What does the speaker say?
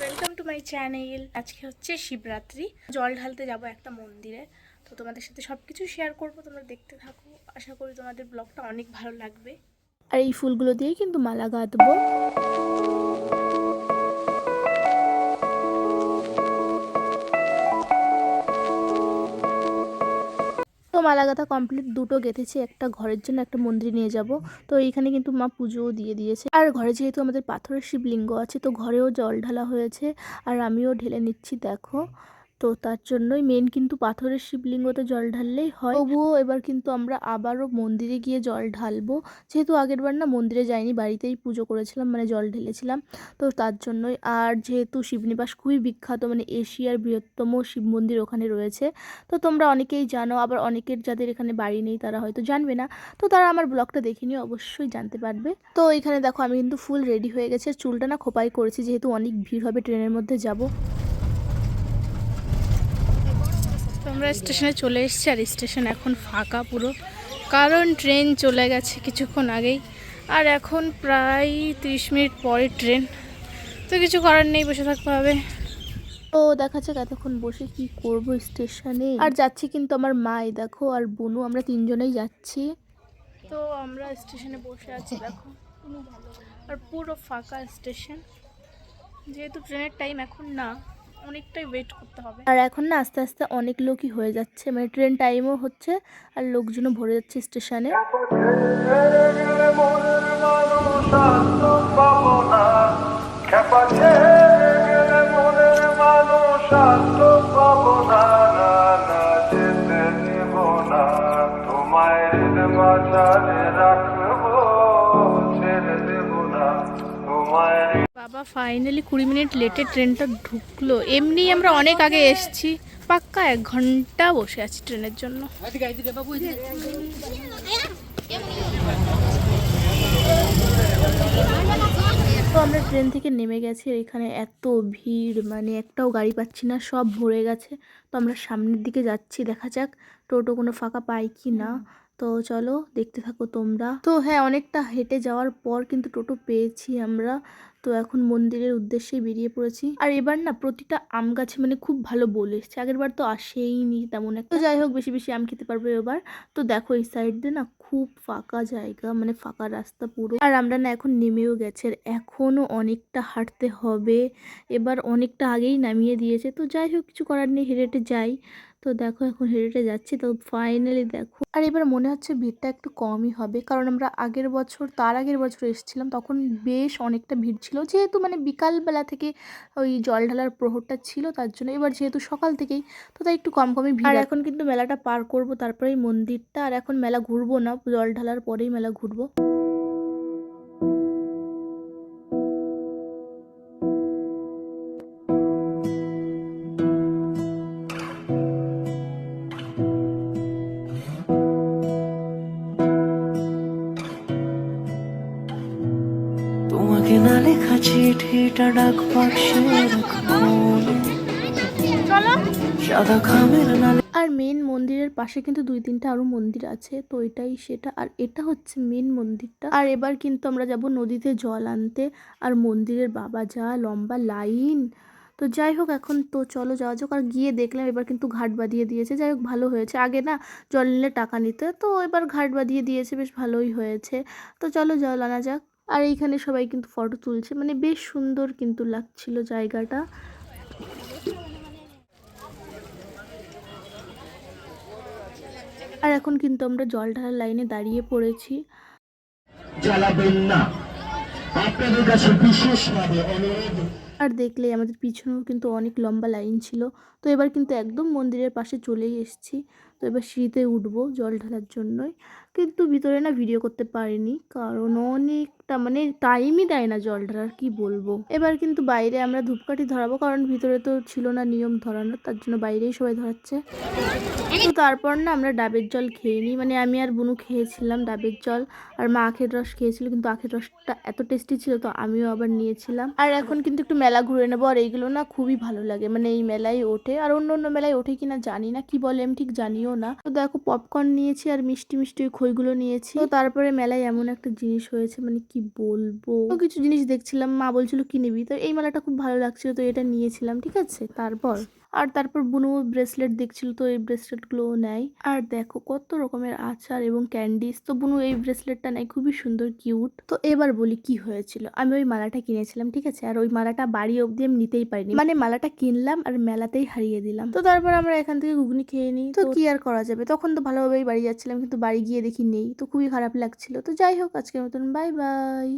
Welcome to my channel আজকে হচ্ছে শিবরাত্রি। জল ঢালতে যাব একটা মন্দিরে। তো তোমাদের সাথে সব কিছু শেয়ার করব, তোমরা দেখতে থাকো। আশা করি তোমাদের ব্লগটা অনেক ভালো লাগবে। আর এই ফুলগুলো দিয়েই কিন্তু মালা গাঁথবো মালা কমপ্লিট দুটো গেঁথেছি, একটা ঘরের জন্য, একটা মন্দির নিয়ে যাব। তো এইখানে কিন্তু মা পুজোও দিয়ে দিয়েছে। আর ঘরে যেহেতু আমাদের পাথরের শিবলিঙ্গ আছে, তো ঘরেও জল ঢালা হয়েছে। আর আমিও ঢেলে নিচ্ছি, দেখো। তো তার জন্যই মেন কিন্তু পাথরের শিবলিঙ্গতে জল ঢাললেই হয়। তবুও এবার কিন্তু আমরা আবারও মন্দিরে গিয়ে জল ঢালবো। যেহেতু আগের বার না মন্দিরে যাইনি, বাড়িতেই পুজো করেছিলাম মানে জল ঢেলেছিলাম। তো তার জন্যই আর যেহেতু শিবনিবাস খুবই বিখ্যাত মানে এশিয়ার বৃহত্তম শিব মন্দির ওখানে রয়েছে। তো তোমরা অনেকেই জানো, আবার অনেকের যাদের এখানে বাড়ি নেই তারা হয়তো জানবে না। তো তারা আমার ব্লগটা দেখে নিয়ে অবশ্যই জানতে পারবে। তো এখানে দেখো, আমি কিন্তু ফুল রেডি হয়ে গেছে। চুলটা না খোপাই করেছি, যেহেতু অনেক ভিড় হবে ট্রেনের মধ্যে যাব। আমরা স্টেশনে চলে এসেছি আর স্টেশন এখন ফাঁকা পুরো। কারণ ট্রেন চলে গেছে কিছুক্ষণ আগেই। আর এখন প্রায় তিরিশ মিনিট পরে ট্রেন। তো কিছু করার নেই বসে থাকতে হবে। তো দেখা যাক এতক্ষণ বসে কি করব স্টেশনে। আর যাচ্ছি কিন্তু আমার মাই দেখো আর বুনু আমরা তিনজনেই যাচ্ছি। তো আমরা স্টেশনে বসে আছি দেখো। আর পুরো ফাঁকা স্টেশন। যেহেতু ট্রেনের টাইম এখন না। অনেকটাই ওয়েট করতে হবে। আর এখন না আস্তে আস্তে অনেক লোকই হয়ে যাচ্ছে। মানে ট্রেন টাইমও হচ্ছে আর লোকজনও ভরে যাচ্ছে স্টেশনে বাবা ফাইনালি কুড়ি মিনিট লেটে ট্রেনটা ঢুকলো। এমনি আমরা অনেক আগে এসছি। পাক্কা এক ঘণ্টা বসে আছি ট্রেনের জন্য। তো আমরা ট্রেন থেকে নেমে গেছি এখানে এত ভিড় মানে একটাও গাড়ি পাচ্ছি না, সব ভরে গেছে। তো আমরা সামনের দিকে যাচ্ছি, দেখা যাক টোটো কোনো ফাঁকা পাই কি না। তো চলো, দেখতে থাকো তোমরা। তো হ্যাঁ অনেকটা হেঁটে যাওয়ার পর কিন্তু টোটো পেয়েছি আমরা। তো এখন মন্দিরের উদ্দেশ্যে বেরিয়ে পড়েছি। আর এবার না প্রতিটা আম গাছে মানে খুব ভালো বলে এসছে। আগের বার তো আসেইনি তেমন একটা। যাই হোক, বেশি বেশি আম খেতে পারব এবার। তো দেখো এই সাইড দিয়ে না খুব ফাঁকা জায়গা মানে ফাঁকা রাস্তা পুরো। আর আমরা না এখন নেমেও গেছে এখনও অনেকটা হাঁটতে হবে। এবার অনেকটা আগেই নামিয়ে দিয়েছে। তো যাই হোক, কিছু করার নেই, হেঁটে হেঁটে যাই। তো দেখো এখন হেঁটে যাচ্ছি। তো ফাইনালি দেখো। আর এবার মনে হচ্ছে ভিড়টা একটু কমই হবে। কারণ আমরা আগের বছর, তার আগের বছর এসেছিলাম, তখন বেশ অনেকটা ভিড় ছিল। যেহেতু মানে বিকালবেলা থেকে ওই জল ঢালার প্রহরটা ছিল তার জন্য এবার যেহেতু সকাল থেকেই তো তাই একটু কম কমই ভিড় আর এখন কিন্তু মেলাটা পার করব তারপরেই মন্দিরটা আর এখন মেলা ঘুরবো না জল ঢালার পরেই মেলা ঘুরবো। চিঠিটা ডাক সাদা খামের না আর মেন মন্দিরের পাশে কিন্তু দুই তিনটা আরও মন্দির আছে তো এটাই সেটা। আর এটা হচ্ছে মেন মন্দিরটা। আর এবার কিন্তু আমরা যাব নদীতে জল আনতে আর মন্দিরের বাবা যা লম্বা লাইন। তো যাই হোক এখন তো চলো যাওয়া যাক আর গিয়ে দেখলাম এবার কিন্তু ঘাট বাঁধিয়ে দিয়েছে। যাই হোক ভালো হয়েছে। আগে না জল নিলে টাকা নিতে তো এবার ঘাট বাঁধিয়ে দিয়েছে বেশ ভালোই হয়েছে। তো চলো জল আনা যাক। আর এইখানে সবাই কিন্তু ফটো তুলছে। মানে বেশ সুন্দর কিন্তু লাগছিল জায়গাটা। আর এখন কিন্তু আমরা জল ঢালার লাইনে দাঁড়িয়ে পড়েছি। জ্বালাবেন না। আপনাদের কাছে বিশেষভাবে অনুরোধ। আর দেখলে আমাদের পিছনেও কিন্তু অনেক লম্বা লাইন ছিল। তো এবার কিন্তু একদম মন্দিরের পাশে চলেই এসেছি। তো এবার সিঁড়িতে উঠবো জল ঢালার জন্যই। কিন্তু ভিতরে না ভিডিও করতে পারিনি। কারণ অনেকটা মানে টাইমই দেয় না জল ঢালার কি বলব? এবার কিন্তু বাইরে আমরা ধূপকাঠি ধরাবো, কারণ ভিতরে তো ছিল না নিয়ম ধরানোর, তার জন্য বাইরেই সবাই ধরাচ্ছে। তো তারপর না আমরা ডাবের জল খেয়ে নিই। মানে আমি আর বুনু খেয়েছিলাম ডাবের জল, আর মা আখের রস খেয়েছিল, কিন্তু আখের রসটা এত টেস্টি ছিল তো আমিও আবার নিয়েছিলাম। আর এখন কিন্তু একটু মেলা ঘুরে নেব, আর এইগুলো না খুবই ভালো লাগে। মানে এই মেলায় ওঠে, আর অন্য অন্য মেলায় ওঠে কিনা জানি না, কি বলে আমি ঠিক জানিও না। তো দেখো পপকর্ন নিয়েছি আর মিষ্টি মিষ্টি খইগুলো নিয়েছি। তো তারপরে মেলায় এমন একটা জিনিস হয়েছে মানে কি বলব? কিছু জিনিস দেখছিলাম মা বলছিল কি নিবি? তো এই মেলাটা খুব ভালো লাগছিল তো এটা নিয়েছিলাম ঠিক আছে? তারপর? আর তারপর বুনু ব্রেসলেট দেখছিল তো এই ব্রেসলেটগুলোও নেয়। আর দেখো কত রকমের আচার এবং ক্যান্ডিস তো বুনু এই ব্রেসলেটটা নেয়, খুবই সুন্দর কিউট তো এবার বলি কি হয়েছিল? আমি ওই মালাটা কিনেছিলাম, ঠিক আছে? আর ওই মালাটা বাড়ি অবধি আমি নিতেই পারিনি। মানে মালাটা কিনলাম আর মেলাতেই হারিয়ে দিলাম। তো তারপর আমরা এখান থেকে ঘুগনি খেয়ে নিই। তো কি আর করা যাবে? তখন তো ভালোভাবেই বাড়ি যাচ্ছিলাম, কিন্তু বাড়ি গিয়ে দেখি নেই। তো খুবই খারাপ লাগছিল। তো যাই হোক, আজকের মতন বাই বাই